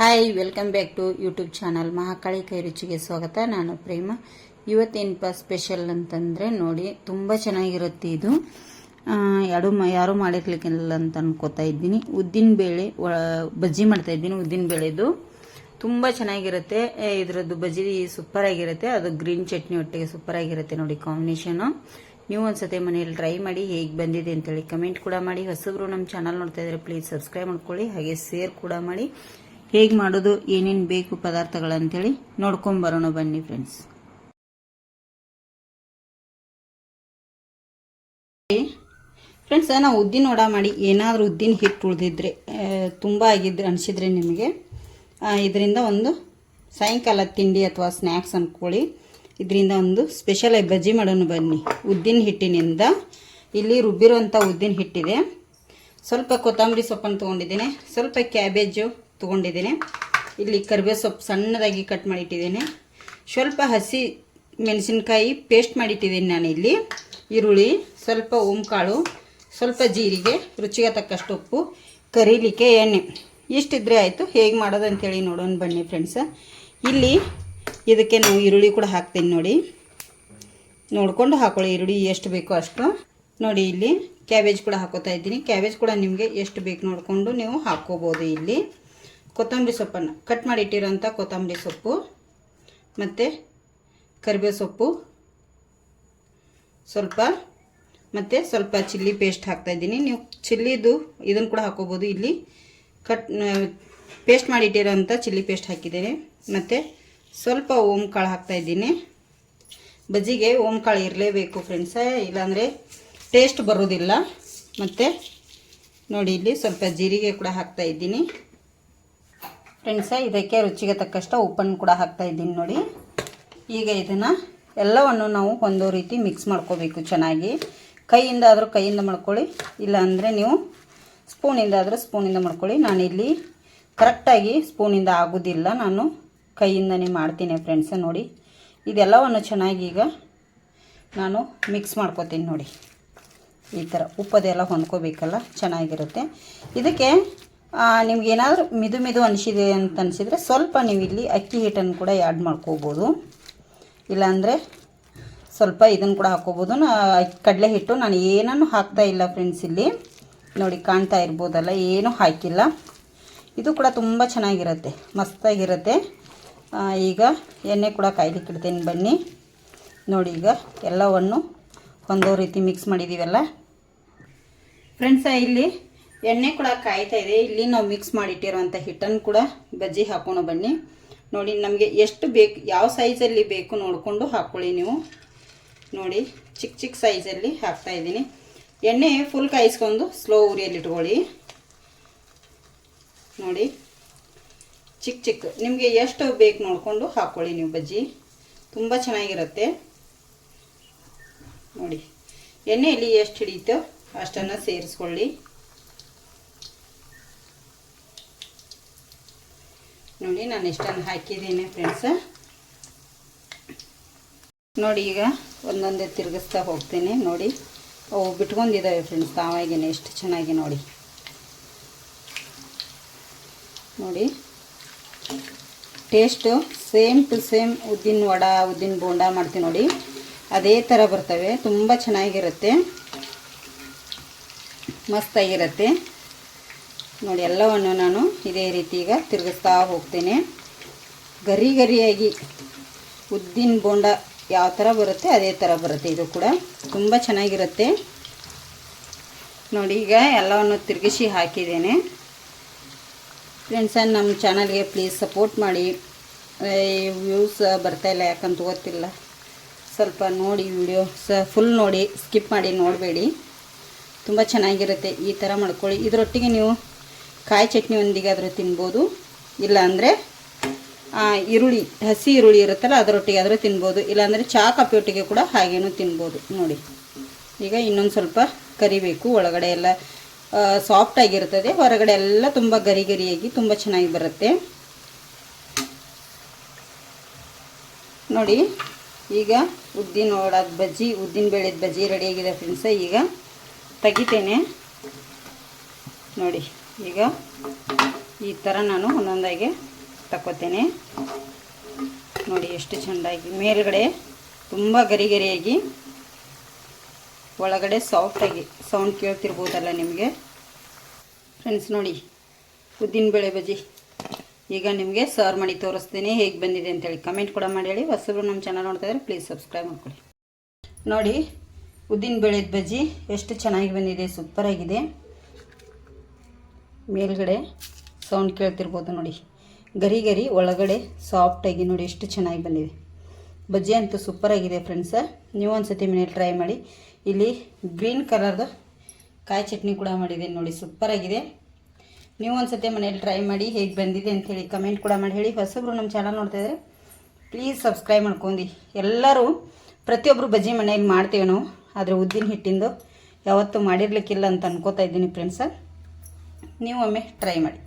Hi welcome back to YouTube channel Mahakali ಕೈ ರುಚಿಗೆ ಸ್ವಾಗತ. ನಾನು ಪ್ರೇಮ. ಇವತ್ತೇನಪ್ಪ ಸ್ಪೆಷಲ್ ಅಂತಂದರೆ ನೋಡಿ, ತುಂಬ ಚೆನ್ನಾಗಿರುತ್ತೆ ಇದು. ಯಾರು ಮಾಡಿರ್ಲಿಕ್ಕಿಲ್ಲ ಅಂತ ಅನ್ಕೋತಾ ಇದ್ದೀನಿ. ಉದ್ದಿನ ಬೇಳೆ ಬಜ್ಜಿ ಮಾಡ್ತಾ ಇದ್ದೀನಿ, ಉದ್ದಿನ ಬೇಳೆದು. ತುಂಬ ಚೆನ್ನಾಗಿರುತ್ತೆ. ಇದರದ್ದು ಬಜ್ಜಿ ಸೂಪರ್ ಆಗಿರುತ್ತೆ. ಅದು ಗ್ರೀನ್ ಚಟ್ನಿ ಒಟ್ಟಿಗೆ ಸೂಪರ್ ಆಗಿರುತ್ತೆ ನೋಡಿ ಕಾಂಬಿನೇಷನು ನೀವು ಒಂದ್ಸತಿ ಮನೆಯಲ್ಲಿ ಟ್ರೈ ಮಾಡಿ ಹೇಗೆ ಬಂದಿದೆ ಅಂತೇಳಿ ಕಮೆಂಟ್ ಕೂಡ ಮಾಡಿ. ಹೊಸಬ್ರು ನಮ್ಮ ಚಾನಲ್ ನೋಡ್ತಾ ಇದ್ರೆ ಪ್ಲೀಸ್ ಸಬ್ಸ್ಕ್ರೈಬ್ ಮಾಡ್ಕೊಳ್ಳಿ. ಹಾಗೆ ಶೇರ್ ಕೂಡ ಮಾಡಿ. ಹೇಗೆ ಮಾಡೋದು, ಏನೇನು ಬೇಕು ಪದಾರ್ಥಗಳಂತೇಳಿ ನೋಡ್ಕೊಂಬರೋಣ ಬನ್ನಿ ಫ್ರೆಂಡ್ಸ್ ಫ್ರೆಂಡ್ಸ್ ನಾವು ಉದ್ದಿನ ವಡ ಮಾಡಿ ಏನಾದರೂ ಉದ್ದಿನ ಹಿಟ್ಟು ಉಳಿದಿದ್ರೆ ತುಂಬ ಆಗಿದ್ರೆ ಅನಿಸಿದ್ರೆ ನಿಮಗೆ ಇದರಿಂದ ಒಂದು ಸಾಯಂಕಾಲ ತಿಂಡಿ ಅಥವಾ ಸ್ನ್ಯಾಕ್ಸ್ ಅಂದ್ಕೊಳ್ಳಿ ಇದರಿಂದ ಒಂದು ಸ್ಪೆಷಲ್ ಆಗಿ ಬಜ್ಜಿ ಮಾಡೋಣ ಬನ್ನಿ. ಉದ್ದಿನ ಹಿಟ್ಟಿನಿಂದ ಇಲ್ಲಿ ರುಬ್ಬಿರುವಂಥ ಉದ್ದಿನ ಹಿಟ್ಟಿದೆ. ಸ್ವಲ್ಪ ಕೊತ್ತಂಬರಿ ಸೊಪ್ಪನ್ನು ತೊಗೊಂಡಿದ್ದೇನೆ. ಸ್ವಲ್ಪ ಕ್ಯಾಬೇಜು ತೊಗೊಂಡಿದ್ದೇನೆ. ಇಲ್ಲಿ ಕರಿಬೇವು ಸೊಪ್ಪು ಸಣ್ಣದಾಗಿ ಕಟ್ ಮಾಡಿಟ್ಟಿದ್ದೀನಿ. ಸ್ವಲ್ಪ ಹಸಿ ಮೆಣಸಿನ್ಕಾಯಿ ಪೇಸ್ಟ್ ಮಾಡಿಟ್ಟಿದ್ದೀನಿ ನಾನು ಇಲ್ಲಿ. ಈರುಳ್ಳಿ, ಸ್ವಲ್ಪ ಓಂಕಾಳು, ಸ್ವಲ್ಪ ಜೀರಿಗೆ, ರುಚಿಗೆ ತಕ್ಕಷ್ಟು ಉಪ್ಪು, ಕರೀಲಿಕ್ಕೆ ಎಣ್ಣೆ. ಇಷ್ಟಿದ್ರೆ ಆಯಿತು. ಹೇಗೆ ಮಾಡೋದು ಅಂತೇಳಿ ನೋಡೋಣ ಬನ್ನಿ ಫ್ರೆಂಡ್ಸ ಇಲ್ಲಿ ಇದಕ್ಕೆ ನಾವು ಈರುಳ್ಳಿ ಕೂಡ ಹಾಕ್ತೀನಿ ನೋಡಿ. ನೋಡಿಕೊಂಡು ಹಾಕೊಳ್ಳಿ ಈರುಳ್ಳಿ ಎಷ್ಟು ಬೇಕೋ ಅಷ್ಟು. ನೋಡಿ ಇಲ್ಲಿ ಕ್ಯಾಬೇಜ್ ಕೂಡ ಹಾಕೋತಾ ಇದ್ದೀನಿ. ಕ್ಯಾಬೇಜ್ ಕೂಡ ನಿಮಗೆ ಎಷ್ಟು ಬೇಕು ನೋಡಿಕೊಂಡು ನೀವು ಹಾಕ್ಕೋಬೋದು ಇಲ್ಲಿ. ಕೊತ್ತಂಬರಿ ಸೊಪ್ಪನ್ನು ಕಟ್ ಮಾಡಿ ಇಟ್ಟಿರೋಂಥ ಕೊತ್ತಂಬರಿ ಸೊಪ್ಪು, ಮತ್ತು ಕರಿಬೇವು ಸೊಪ್ಪು, ಸ್ವಲ್ಪ, ಮತ್ತು ಸ್ವಲ್ಪ ಚಿಲ್ಲಿ ಪೇಸ್ಟ್ ಹಾಕ್ತಾಯಿದ್ದೀನಿ ನೀವು ಚಿಲ್ಲಿದು ಇದನ್ನು ಕೂಡ ಹಾಕೋಬೋದು. ಇಲ್ಲಿ ಕಟ್ ಪೇಸ್ಟ್ ಮಾಡಿ ಇಟ್ಟಿರೋಂಥ ಚಿಲ್ಲಿ ಪೇಸ್ಟ್ ಹಾಕಿದ್ದೇನೆ. ಮತ್ತು ಸ್ವಲ್ಪ ಓಮ್ ಕಾಳು ಹಾಕ್ತಾಯಿದ್ದೀನಿ ಬಜ್ಜಿಗೆ ಓಮ್ ಕಾಳು ಇರಲೇಬೇಕು ಫ್ರೆಂಡ್ಸ ಇಲ್ಲಾಂದರೆ ಟೇಸ್ಟ್ ಬರೋದಿಲ್ಲ. ಮತ್ತು ನೋಡಿ, ಇಲ್ಲಿ ಸ್ವಲ್ಪ ಜೀರಿಗೆ ಕೂಡ ಹಾಕ್ತಾ ಇದ್ದೀನಿ. ಫ್ರೆಂಡ್ಸ ಇದಕ್ಕೆ ರುಚಿಗೆ ತಕ್ಕಷ್ಟು ಉಪ್ಪನ್ನು ಕೂಡ ಹಾಕ್ತಾ ಇದ್ದೀನಿ ನೋಡಿ. ಈಗ ಇದನ್ನು ಎಲ್ಲವನ್ನು ನಾವು ಒಂದು ರೀತಿ ಮಿಕ್ಸ್ ಮಾಡ್ಕೋಬೇಕು ಚೆನ್ನಾಗಿ. ಕೈಯಿಂದ ಆದರೂ ಕೈಯಿಂದ ಮಾಡ್ಕೊಳ್ಳಿ ಇಲ್ಲ ಅಂದರೆ ನೀವು ಸ್ಪೂನಿಂದ ಆದರೂ ಸ್ಪೂನಿಂದ ಮಾಡ್ಕೊಳ್ಳಿ. ಇಲ್ಲಿ ಕರೆಕ್ಟಾಗಿ ಸ್ಪೂನಿಂದ ಆಗೋದಿಲ್ಲ, ನಾನು ಕೈಯಿಂದನೇ ಮಾಡ್ತೀನಿ ಫ್ರೆಂಡ್ಸ ನೋಡಿ. ಇದೆಲ್ಲವನ್ನು ಚೆನ್ನಾಗಿ ಈಗ ನಾನು ಮಿಕ್ಸ್ ಮಾಡ್ಕೋತೀನಿ ನೋಡಿ. ಈ ಥರ ಉಪ್ಪದೆಲ್ಲ ಹೊಂದ್ಕೋಬೇಕಲ್ಲ, ಚೆನ್ನಾಗಿರುತ್ತೆ. ಇದಕ್ಕೆ ನಿಮ್ಗೆ ಏನಾದರೂ ಮಿದು ಮಿದು ಅನಿಸಿದೆ ಅಂತ ಅನಿಸಿದರೆ ಸ್ವಲ್ಪ ನೀವು ಇಲ್ಲಿ ಅಕ್ಕಿ ಹಿಟ್ಟನ್ನು ಕೂಡ ಆ್ಯಡ್ ಮಾಡ್ಕೋಬೋದು. ಇಲ್ಲಾಂದರೆ ಸ್ವಲ್ಪ ಇದನ್ನು ಕೂಡ ಹಾಕ್ಕೋಬೋದು. ನಾ, ಕಡಲೆ ಹಿಟ್ಟು ನಾನು ಏನನ್ನು ಹಾಕ್ತಾ ಇಲ್ಲ ಫ್ರೆಂಡ್ಸ್ ಇಲ್ಲಿ. ನೋಡಿ, ಕಾಣ್ತಾ ಇರ್ಬೋದಲ್ಲ, ಏನೂ ಹಾಕಿಲ್ಲ. ಇದು ಕೂಡ ತುಂಬ ಚೆನ್ನಾಗಿರುತ್ತೆ, ಮಸ್ತಾಗಿರುತ್ತೆ. ಈಗ ಎಣ್ಣೆ ಕೂಡ ಕಾಯ್ಲಿಕ್ಕೆ ಕಿಡ್ತೀನಿ ಬನ್ನಿ. ನೋಡಿ, ಈಗ ಎಲ್ಲವನ್ನು ಹೊಂದೋ ರೀತಿ ಮಿಕ್ಸ್ ಮಾಡಿದ್ದೀವಲ್ಲ ಫ್ರೆಂಡ್ಸ ಇಲ್ಲಿ ಎಣ್ಣೆ ಕೂಡ ಕಾಯ್ತಾ ಇದೆ. ಇಲ್ಲಿ ನಾವು ಮಿಕ್ಸ್ ಮಾಡಿಟ್ಟಿರುವಂಥ ಹಿಟ್ಟನ್ನು ಕೂಡ ಬಜ್ಜಿ ಹಾಕೋಣ ಬನ್ನಿ. ನೋಡಿ, ನಮಗೆ ಎಷ್ಟು ಬೇಕು, ಯಾವ ಸೈಜಲ್ಲಿ ಬೇಕು ನೋಡಿಕೊಂಡು ಹಾಕ್ಕೊಳ್ಳಿ ನೀವು. ನೋಡಿ ಚಿಕ್ಕ ಚಿಕ್ಕ ಸೈಜಲ್ಲಿ ಹಾಕ್ತಾ ಇದ್ದೀನಿ. ಎಣ್ಣೆ ಫುಲ್ ಕಾಯಿಸ್ಕೊಂಡು ಸ್ಲೋ ಉರಿಯಲ್ಲಿ ಇಟ್ಕೊಳ್ಳಿ. ನೋಡಿ ಚಿಕ್ಕ ಚಿಕ್ಕ ನಿಮಗೆ ಎಷ್ಟು ಬೇಕು ನೋಡಿಕೊಂಡು ಹಾಕ್ಕೊಳ್ಳಿ ನೀವು ಬಜ್ಜಿ. ತುಂಬ ಚೆನ್ನಾಗಿರುತ್ತೆ. ನೋಡಿ, ಎಣ್ಣೆಯಲ್ಲಿ ಎಷ್ಟು ಹಿಡಿಯುತ್ತೋ ಅಷ್ಟನ್ನು ಸೇರಿಸ್ಕೊಳ್ಳಿ. ನೋಡಿ, ನಾನು ಇಷ್ಟನ್ನು ಹಾಕಿದ್ದೀನಿ ಫ್ರೆಂಡ್ಸ ನೋಡಿ, ಈಗ ಒಂದೊಂದೇ ತಿರುಗಿಸ್ತಾ ಹೋಗ್ತೀನಿ. ನೋಡಿ, ಅವು ಬಿಟ್ಕೊಂಡಿದ್ದಾವೆ ಫ್ರೆಂಡ್ಸ್ ತಾವಾಗಿನೇ ಎಷ್ಟು ಚೆನ್ನಾಗಿ ನೋಡಿ. ನೋಡಿ ಟೇಸ್ಟು ಸೇಮ್ ಟು ಸೇಮ್ ಉದ್ದಿನ ವಡ, ಉದ್ದಿನ ಬೋಂಡ ಮಾಡ್ತೀವಿ ನೋಡಿ. ಅದೇ ಥರ ಬರ್ತವೆ, ತುಂಬ ಚೆನ್ನಾಗಿರುತ್ತೆ. ಮಸ್ತಾಗಿರುತ್ತೆ. ನೋಡಿ, ಎಲ್ಲವನ್ನು ನಾನು ಇದೇ ರೀತಿ ಈಗ ತಿರುಗಿಸ್ತಾ ಹೋಗ್ತೇನೆ. ಗರಿ ಗರಿಯಾಗಿ ಉದ್ದಿನ ಬೋಂಡ ಯಾವ ಥರ ಬರುತ್ತೆ, ಅದೇ ಥರ ಬರುತ್ತೆ. ಇದು ಕೂಡ ತುಂಬ ಚೆನ್ನಾಗಿರುತ್ತೆ. ನೋಡಿ, ಈಗ ಎಲ್ಲವನ್ನು ತಿರುಗಿಸಿ ಹಾಕಿದ್ದೇನೆ. ಫ್ರೆಂಡ್ಸ ನಮ್ಮ ಚಾನಲ್ಗೆ ಪ್ಲೀಸ್ ಸಪೋರ್ಟ್ ಮಾಡಿ. ವ್ಯೂಸ್ ಬರ್ತಾಯಿಲ್ಲ ಯಾಕಂತ ಗೊತ್ತಿಲ್ಲ. ಸ್ವಲ್ಪ ನೋಡಿ ವಿಡಿಯೋ ಸ ಫುಲ್ ನೋಡಿ ಸ್ಕಿಪ್ ಮಾಡಿ ನೋಡಬೇಡಿ. ತುಂಬ ಚೆನ್ನಾಗಿರುತ್ತೆ ಈ ಥರ ಮಾಡ್ಕೊಳ್ಳಿ. ಇದರೊಟ್ಟಿಗೆ ನೀವು ಕಾಯಿ ಚಟ್ನಿಯೊಂದಿಗೆ ಆದರೂ ತಿನ್ಬೋದು. ಇಲ್ಲ ಅಂದರೆ ಈರುಳ್ಳಿ, ಹಸಿ ಈರುಳ್ಳಿ ಇರುತ್ತಲ್ಲ ಅದರೊಟ್ಟಿಗೆ ಆದರೂ ತಿನ್ಬೋದು. ಇಲ್ಲಾಂದರೆ ಚಾ ಕಾಫಿ ಒಟ್ಟಿಗೆ ಕೂಡ ಹಾಗೇನೂ ತಿನ್ಬೋದು. ನೋಡಿ. ಈಗ ಇನ್ನೊಂದು ಸ್ವಲ್ಪ ಕರಿಬೇಕು. ಒಳಗಡೆ ಎಲ್ಲ ಸಾಫ್ಟ್ ಆಗಿರ್ತದೆ. ಹೊರಗಡೆ ಎಲ್ಲ ತುಂಬ ಗರಿ ಗರಿಯಾಗಿ ತುಂಬ ಚೆನ್ನಾಗಿ ಬರುತ್ತೆ. ನೋಡಿ. ಈಗ ಉದ್ದಿನ ಒಳದ ಬಜ್ಜಿ, ಉದ್ದಿನ ಬೇಳೆದ ಬಜ್ಜಿ ರೆಡಿಯಾಗಿದೆ ಫ್ರೆಂಡ್ಸ ಈಗ ತೆಗಿತೇನೆ. ನೋಡಿ. ಈಗ ಈ ಥರ ನಾನು ಒಂದೊಂದಾಗಿ ತಕ್ಕೋತೇನೆ. ನೋಡಿ ಎಷ್ಟು ಚೆಂದಾಗಿ. ಮೇಲ್ಗಡೆ ತುಂಬ ಗರಿ ಗರಿಯಾಗಿ ಒಳಗಡೆ ಸಾಫ್ಟಾಗಿ ಸೌಂಡ್ ಕೇಳ್ತಿರ್ಬೋದಲ್ಲ ನಿಮಗೆ? ಫ್ರೆಂಡ್ಸ್ ನೋಡಿ ಉದ್ದಿನಬೇಳೆ ಬಜ್ಜಿ. ಈಗ ನಿಮಗೆ ಸರ್ವ್ ಮಾಡಿ ತೋರಿಸ್ತೀನಿ. ಹೇಗೆ ಬಂದಿದೆ ಅಂತೇಳಿ ಕಮೆಂಟ್ ಕೂಡ ಮಾಡಿ ಹೇಳಿ. ಹೊಸಬ್ರು ನಮ್ಮ ಚಾನಲ್ ನೋಡ್ತಾ ಇದ್ರೆ ಪ್ಲೀಸ್ ಸಬ್ಸ್ಕ್ರೈಬ್ ಮಾಡ್ಕೊಳ್ಳಿ. ನೋಡಿ, ಉದ್ದಿನ ಉದ್ದಿನಬೇಳೆದ ಬಜ್ಜಿ ಎಷ್ಟು ಚೆನ್ನಾಗಿ ಬಂದಿದೆ ಸೂಪರಾಗಿದೆ ಮೇಲ್ಗಡೆ ಸೌಂಡ್ ಕೇಳ್ತಿರ್ಬೋದು ನೋಡಿ. ಗರಿ ಗರಿ ಒಳಗಡೆ ಸಾಫ್ಟಾಗಿ ನೋಡಿ ಎಷ್ಟು ಚೆನ್ನಾಗಿ ಬಂದಿದೆ. ಬಜ್ಜಿ ಅಂತೂ ಸೂಪರಾಗಿದೆ ಫ್ರೆಂಡ್ಸ ನೀವು ಒಂದು ಸತಿ ಮನೇಲಿ ಟ್ರೈ ಮಾಡಿ. ಇಲ್ಲಿ ಗ್ರೀನ್ ಕಲರ್ದು ಕಾಯಿ ಚಟ್ನಿ ಕೂಡ ಮಾಡಿದ್ದೀನಿ ನೋಡಿ ಸೂಪರಾಗಿದೆ ನೀವು ಒಂದು ಸತಿ ಮನೇಲಿ ಟ್ರೈ ಮಾಡಿ ಹೇಗೆ ಬಂದಿದೆ ಅಂಥೇಳಿ ಕಮೆಂಟ್ ಕೂಡ ಮಾಡಿ. ಹೇಳಿ ಹೊಸಬ್ರು ನಮ್ಮ ಚಾನಲ್ ನೋಡ್ತಾ ಇದ್ದಾರೆ ಪ್ಲೀಸ್ ಸಬ್ಸ್ಕ್ರೈಬ್ ಮಾಡ್ಕೊಂಡು. ಎಲ್ಲರೂ ಪ್ರತಿಯೊಬ್ಬರು ಬಜ್ಜಿ ಮನೆಯಲ್ಲಿ ಮಾಡ್ತೀವಿ ನಾವು, ಆದರೆ ಉದ್ದಿನ ಹಿಟ್ಟಿಂದು ಯಾವತ್ತೂ ಮಾಡಿರ್ಲಿಕ್ಕಿಲ್ಲ ಅಂತ ಅನ್ಕೋತಾ ಇದ್ದೀನಿ ಫ್ರೆಂಡ್ಸ ನೀವು ಒಮ್ಮೆ ಟ್ರೈ ಮಾಡಿ.